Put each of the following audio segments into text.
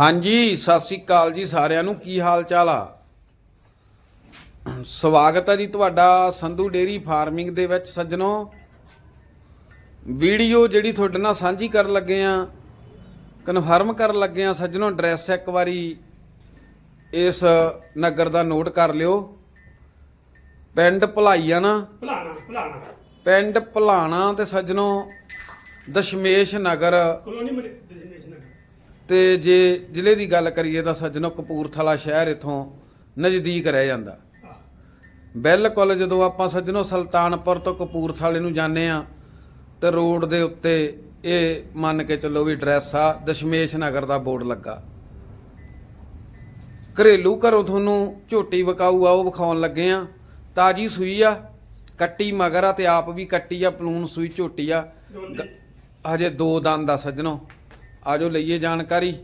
ਹਾਂਜੀ ਸਤਿ ਸ੍ਰੀ ਅਕਾਲ ਜੀ ਸਾਰਿਆਂ ਨੂੰ। ਕੀ ਹਾਲ ਚਾਲ ਆ? ਸਵਾਗਤ ਹੈ ਜੀ ਤੁਹਾਡਾ ਸੰਧੂ ਡੇਰੀ ਫਾਰਮਿੰਗ ਦੇ ਵਿੱਚ ਸੱਜਣੋ। ਵੀਡੀਓ ਜਿਹੜੀ ਤੁਹਾਡੇ ਨਾਲ ਸਾਂਝੀ ਕਰਨ ਲੱਗੇ ਆ ਕਨਫਰਮ ਕਰਨ ਲੱਗੇ ਆ ਸੱਜਣੋ ਐਡਰੈਸ ਇੱਕ ਵਾਰੀ ਇਸ ਨਗਰ ਦਾ ਨੋਟ ਕਰ ਲਿਓ। ਪਿੰਡ ਭਲਾਈ ਆ ਨਾ? ਭਲਾਣਾ ਭਲਾਣਾ। ਪਿੰਡ ਭਲਾਣਾ ਤੇ ਸੱਜਣੋ ਦਸ਼ਮੇਸ਼ ਨਗਰ। ਕਲੋਨੀ ਤੇ ਜੇ ਜ਼ਿਲ੍ਹੇ ਦੀ ਗੱਲ ਕਰੀਏ ਤਾਂ ਸੱਜਣੋ ਕਪੂਰਥਲਾ ਸ਼ਹਿਰ ਇਥੋਂ ਨਜ਼ਦੀਕ ਰਹਿ ਜਾਂਦਾ। ਬਿਲਕੁਲ ਜਦੋਂ ਆਪਾਂ ਸੱਜਣੋ ਸੁਲਤਾਨਪੁਰ ਤੋਂ ਕਪੂਰਥਲੇ ਨੂੰ ਜਾਂਦੇ ਆ ਤੇ ਰੋਡ ਦੇ ਉੱਤੇ ਇਹ ਮੰਨ ਕੇ ਚੱਲੋ ਵੀ ਐਡਰੈਸ ਆ ਦਸ਼ਮੇਸ਼ ਨਗਰ ਦਾ ਬੋਰਡ ਲੱਗਾ। ਘਰੇਲੂ ਘਰੋਂ ਤੁਹਾਨੂੰ ਝੋਟੀ ਵਿਕਾਊ ਆ ਉਹ ਵਿਖਾਉਣ ਲੱਗੇ ਆ ਤਾਜੀ ਸੂਈ ਆ ਕੱਟੀ ਮਗਰ ਆ ਤੇ ਆਪ ਵੀ ਕੱਟੀ ਆ ਪਲੂਨ ਸੂਈ ਝੋਟੀ ਆ। ਹਜੇ ਦੋ ਦੰਦ ਆ ਸੱਜਣੋ। ਆਜੋ ਲਈਏ ਜਾਣਕਾਰੀ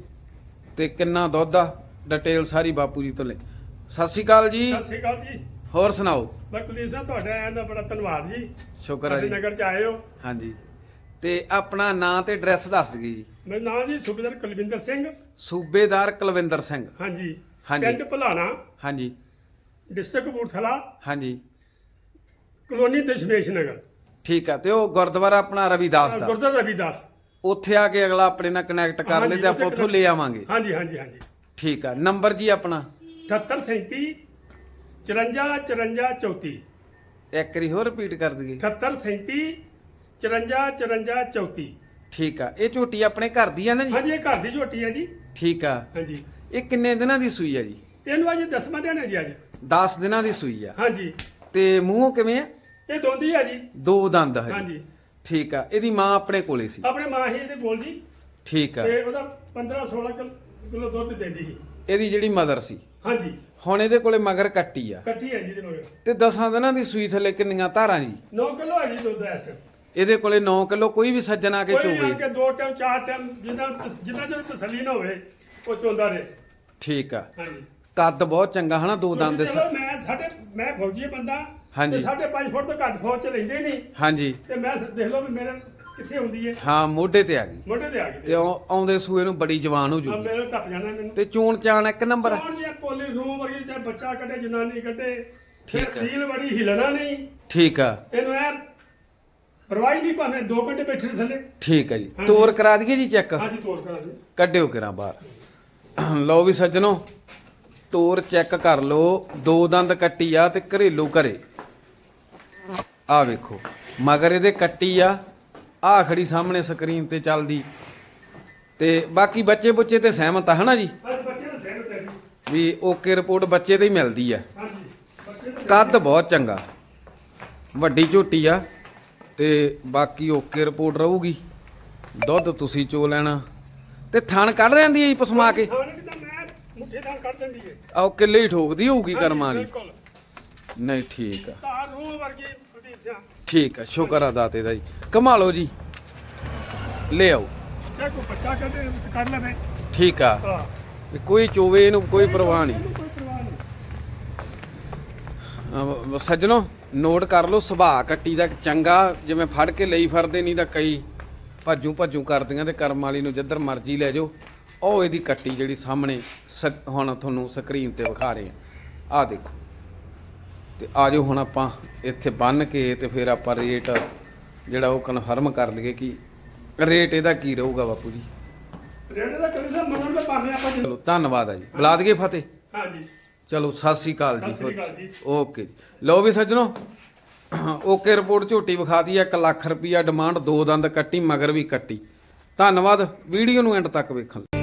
ਤੇ ਕਿੰਨਾ ਦੁੱਧ ਆ ਡਿਟੇਲ ਸਾਰੀ ਬਾਪੂ ਜੀ ਤੋਂ ਲੈ। ਸਤਿ ਸ਼੍ਰੀ ਅਕਾਲ ਜੀ। ਸਤਿ ਸ਼੍ਰੀ ਅਕਾਲ ਜੀ। ਹੋਰ ਸੁਣਾਓ? ਮੈਂ ਕੁਲਦੀਪ ਸਿੰਘ ਤੁਹਾਡਾ ਆਇਆਂ ਦਾ ਬੜਾ ਧੰਨਵਾਦ ਜੀ। ਸ਼ੁਕਰ ਹੈ ਸਾਡੇ ਜੀ ਨਗਰ ਚ ਆਏ ਹੋ। ਹਾਂਜੀ। ਤੇ ਆਪਣਾ ਨਾਂ ਤੇ ਐਡਰੈਸ ਦੱਸ ਦਈਏ ਜੀ। ਮੇਰਾ ਨਾਮ ਜੀ ਸੁਬੇਦਰ ਕੁਲਵਿੰਦਰ ਸਿੰਘ। ਸੂਬੇਦਾਰ ਕੁਲਵਿੰਦਰ ਸਿੰਘ। ਹਾਂਜੀ। ਹਾਂਜੀ। ਪਿੰਡ ਭਲਾਣਾ। ਹਾਂਜੀ। ਡਿਸਟ੍ਰਿਕਟ ਕਪੂਰਥਲਾ। ਹਾਂਜੀ। ਕਲੋਨੀ ਦਸ਼ਮੇਸ਼ ਨਗਰ। ਠੀਕ ਆ ਤੇ ਉਹ ਗੁਰਦੁਆਰਾ ਆਪਣਾ ਰਵਿਦਾਸ ਦਾ। ਗੁਰਦੁਆਰਾ ਰਵੀਦਾਸ। ਉੱਥੇ ਆ ਕੇ ਅਗਲਾ ਆਪਣੇ ਨਾਲ ਕਨੈਕਟ ਕਰ ਲੈ ਤੇ ਆਪਾਂ ਉੱਥੇ ਲੈ ਆਵਾਂਗੇ। ਹਾਂਜੀ ਹਾਂਜੀ ਹਾਂਜੀ। ਠੀਕ ਆ ਨੰਬਰ ਜੀ ਆਪਣਾ? 78 37 54 54 34 ਇੱਕ ਵਾਰੀ ਹੋਰ ਰਿਪੀਟ ਕਰ ਦਈਏ। 78 37 54 54 34 ਠੀਕ ਆ ਇਹ ਝੋਟੀ ਆਪਣੇ ਘਰ ਦੀ ਆ ਨਾ ਜੀ? ਹਾਂਜੀ ਇਹ ਘਰ ਦੀ ਝੋਟੀ ਹੈ ਜੀ। ਠੀਕ ਆ। ਹਾਂਜੀ। ਇਹ ਕਿੰਨੇ ਦਿਨਾਂ ਦੀ ਸੂਈ ਆ ਜੀ? ਇਹਨੂੰ ਅੱਜ ਦਸਵਾਂ ਦਿਨ ਹੈ ਜੀ ਅੱਜ। 10 ਦਿਨਾਂ ਦੀ ਸੂਈ ਆ। ਹਾਂਜੀ। ਤੇ ਮੂੰਹੋਂ ਕਿਵੇਂ ਆ? ਇਹ ਦੋਂਦੀ ਹੈ ਜੀ। ਦੋ ਦੰਦ ਹੈ ਹਾਂਜੀ। ਠੀਕ ਆ ਇਹਦੀ ਮਾਂ ਆਪਣੇ ਕੋਲੇ ਸੀ। ਆਪਣੇ ਮਾਂ ਹੀ ਇਹਦੇ ਕੋਲ ਜੀ। ਠੀਕ ਆ। ਤੇ ਉਹਦਾ 15 16 ਕਿਲੋ ਦੁੱਧ ਦਿੰਦੀ ਸੀ। ਇਹਦੀ ਜਿਹੜੀ ਮਦਰ ਸੀ। ਹਾਂਜੀ। ਹੁਣ ਇਹਦੇ ਕੋਲੇ ਮਗਰ ਕੱਟੀ ਆ। ਇਕੱਠੀ ਹੈ ਜੀ ਇਹਦੇ ਮਗਰ ਤੇ 10 ਦਿਨਾਂ ਦੀ ਸੂਈ ਥੱਲੇ ਕਿੰਨੀਆਂ ਧਾਰਾਂ ਜੀ? 9 ਕਿਲੋ ਹੈ ਜੀ ਦੁੱਧ ਟਾਈਮ ਇਹਦੇ ਕੋਲੇ 9 ਕਿਲੋ ਕੋਈ ਵੀ ਸੱਜਣ ਆ ਕੇ ਕੋਈ ਆ ਚੋਵੇ। ਕੇ ਦੋ ਟਾਈਮ ਚਾਰ ਟਾਈਮ ਜਿੰਨਾ ਜਿੰਨਾ ਚਿਰ ਤਸੱਲੀ ਨਾ ਹੋਵੇ ਉਹ ਚੋਂਦਾ ਰਹੇ। ਠੀਕ ਆ। ਹਾਂਜੀ। ਕੱਦ ਬਹੁਤ ਚੰਗਾ ਹਨਾ ਦੋ ਦੰਦ ਦੇ ਮੈਂ ਸਾਡੇ ਮੈਂ ਫੌਜੀ ਬੰਦਾ ਹਾਂਜੀ। ਤੇ ਸਾਡੇ 5 ਫੁੱਟ ਤੋਂ ਘੱਟ ਫੌਜ ਚ ਲੈਂਦੇ ਨਹੀਂ। ਹਾਂਜੀ। ਤੇ ਮੈਂ ਸ- ਦੇਖ ਲਓ ਵੀ ਮੇਰੇ ਕਿੱਥੇ ਹੁੰਦੀ ਹੈ ਹਾਂ ਮੋਢੇ ਤੇ ਆ ਗਈ। ਮੋਢੇ ਤੇ ਆ ਤੇ ਗਈ ਉਹ ਆਉਂਦੇ ਸੂਏ ਨੂੰ ਬੜੀ ਜਵਾਨ ਹੋ ਜੂਗੀ। ਮੇਰੇ ਟੱਪ ਜਾਣਾ ਮੈਨੂੰ। ਤੇ ਚੂਣ ਚਾਣ ਇੱਕ ਨੰਬਰ ਆ। ਕੌਣ ਜੀ ਪੋਲੀ ਰੂਮ ਵਰਗੀ ਚਾਹੇ ਬੱਚਾ ਕੱਢੇ ਜਨਾਨੀ ਕੱਢੇ ਠੀਕ ਹੈ। ਸੀਲ ਬੜੀ ਹਿਲਣਾ ਨਹੀਂ। ਠੀਕ ਆ। ਇਹਨੂੰ ਐ ਪਰਵਾਹੀ ਨਹੀਂ ਭਾਵੇਂ 2 ਘੰਟੇ ਬੈਠੇ ਥੱਲੇ। ਠੀਕ ਆ ਜੀ। ਤੋਰ ਕਰਾ ਦਈਏ ਜੀ ਚੈੱਕ? ਹਾਂਜੀ ਤੋੜ ਕਰਾ ਦੇ ਕੱਢਿਓ ਕਿਰਾਂ ਬਾਹਰ। ਲਓ ਵੀ ਸੱਜਣੋ ਤੋਰ ਚੈੱਕ ਕਰ ਲਓ। ਦੋ ਦੰਦ ਕੱਟੀ ਆ ਤੇ ਘਰੇਲੂ ਘਰੇ। ਆ ਵੇਖੋ ਮਗਰ ਇਹਦੇ ਕੱਟੀ ਆ ਆ ਖੜੀ ਸਾਹਮਣੇ ਸਕਰੀਨ ਤੇ ਚੱਲਦੀ। ਤੇ ਬਾਕੀ ਬੱਚੇ ਬੁੱਚੇ ਤੇ ਸਹਿਮਤ ਆ ਹਨਾ ਜੀ? ਅੱਜ ਬੱਚੇ ਦਾ ਸਹਿਮਤ ਹੈ ਜੀ। ਵੀ ਓਕੇ ਰਿਪੋਰਟ ਬੱਚੇ ਤੇ ਹੀ ਮਿਲਦੀ ਆ। ਹਾਂਜੀ ਬੱਚੇ ਦਾ ਕੱਦ ਬਹੁਤ ਚੰਗਾ। ਵੱਡੀ ਝੋਟੀ ਆ ਤੇ ਬਾਕੀ ਓਕੇ ਰਿਪੋਰਟ ਰਹੂਗੀ। ਦੁੱਧ ਤੁਸੀਂ ਚੋ ਲੈਣਾ। ਤੇ ਥਣ ਕੱਢ ਰਹਿੰਦੀ ਹੈ ਜੀ ਪਸਮਾ ਕੇ? ਖਾਣ ਵੀ ਤਾਂ ਮੈਂ ਮੁੱਠੇ ਨਾਲ ਕੱਢ ਦਿੰਦੀ ਹੈ ਆਓ ਕਿੱਲੇ ਹੀ ਠੋਕਦੀ ਹੋਊਗੀ ਕਰਮਾਂ ਵਾਲੀ। ਬਿਲਕੁਲ। ਨਹੀਂ ਠੀਕ ਆ। ਤਾਰ ਰੂਹ ਵਰਗੀ ਕੁਲਦੀਪ ਸਿੰਘ ਠੀਕ ਆ ਸ਼ੁਕਰ ਆ ਦਾਤੇ ਦਾ ਜੀ। ਕਮਾ ਲਓ ਜੀ। ਲੈ ਆਓ। ਕੋਈ ਬੱਚਾ ਲਵੇ। ਠੀਕ ਆ। ਹਾਂ। ਵੀ ਕੋਈ ਚੋਵੇ ਇਹਨੂੰ ਕੋਈ ਪਰਵਾਹ ਨਹੀਂ। ਕੋਈ ਪਰਵਾਹ ਨਹੀਂ। ਅਹ ਸੱਜਣੋ ਨੋਟ ਕਰ ਲਓ ਸੁਭਾਅ ਕੱਟੀ ਦਾ ਚੰਗਾ ਜਿਵੇਂ ਫੜ ਕੇ ਲਈ ਫਿਰਦੇ ਨਹੀਂ ਤਾਂ ਕਈ ਭੱਜੂ ਭੱਜੂ ਕਰਦੀਆਂ ਤੇ ਕਰਮ ਵਾਲੀ ਨੂੰ ਜਿੱਧਰ ਮਰਜ਼ੀ ਲੈ ਜਾਓ। ਉਹ ਇਹਦੀ ਕੱਟੀ ਜਿਹੜੀ ਸਾਹਮਣੇ ਹੁਣ ਤੁਹਾਨੂੰ ਸਕਰੀਨ ਤੇ ਵਿਖਾ ਰਹੇ ਆ ਆ ਦੇਖੋ। ਤੇ ਆਜੋ ਹੁਣ ਆਪਾਂ ਇੱਥੇ ਬੰਨ ਕੇ ਤੇ ਫਿਰ ਆਪਾਂ ਰੇਟ ਜਿਹੜਾ ਉਹ ਕਨਫਰਮ ਕਰ ਲਈਏ ਕਿ ਰੇਟ ਇਹਦਾ ਕੀ ਰਹੂਗਾ ਬਾਪੂ ਜੀ। ਦਾ ਦੇ ਆਪਾਂ ਚਲੋ ਧੰਨਵਾਦ ਆ ਜੀ। ਬੁਲਾ ਦਈਏ ਫਤਿਹ? ਹਾਂਜੀ। ਚਲੋ ਸਤਿ ਸ੍ਰੀ ਅਕਾਲ ਜੀ। ਸਤਿ ਸ੍ਰੀ ਅਕਾਲ ਜੀ। ਓਕੇ ਜੀ। ਲਓ ਵੀ ਸੱਜਣੋ ਓਕੇ ਰਿਪੋਰਟ ਝੋਟੀ ਵਿਖਾਤੀ 1 ਲੱਖ ਰੁਪਈਆ ਡਿਮਾਂਡ ਦੋ ਦੰਦ ਕੱਟੀ ਮਗਰ ਵੀ ਕੱਟੀ। ਧੰਨਵਾਦ ਵੀਡੀਓ ਨੂੰ ਐਂਡ ਤੱਕ ਵੇਖਣ ਲਈ।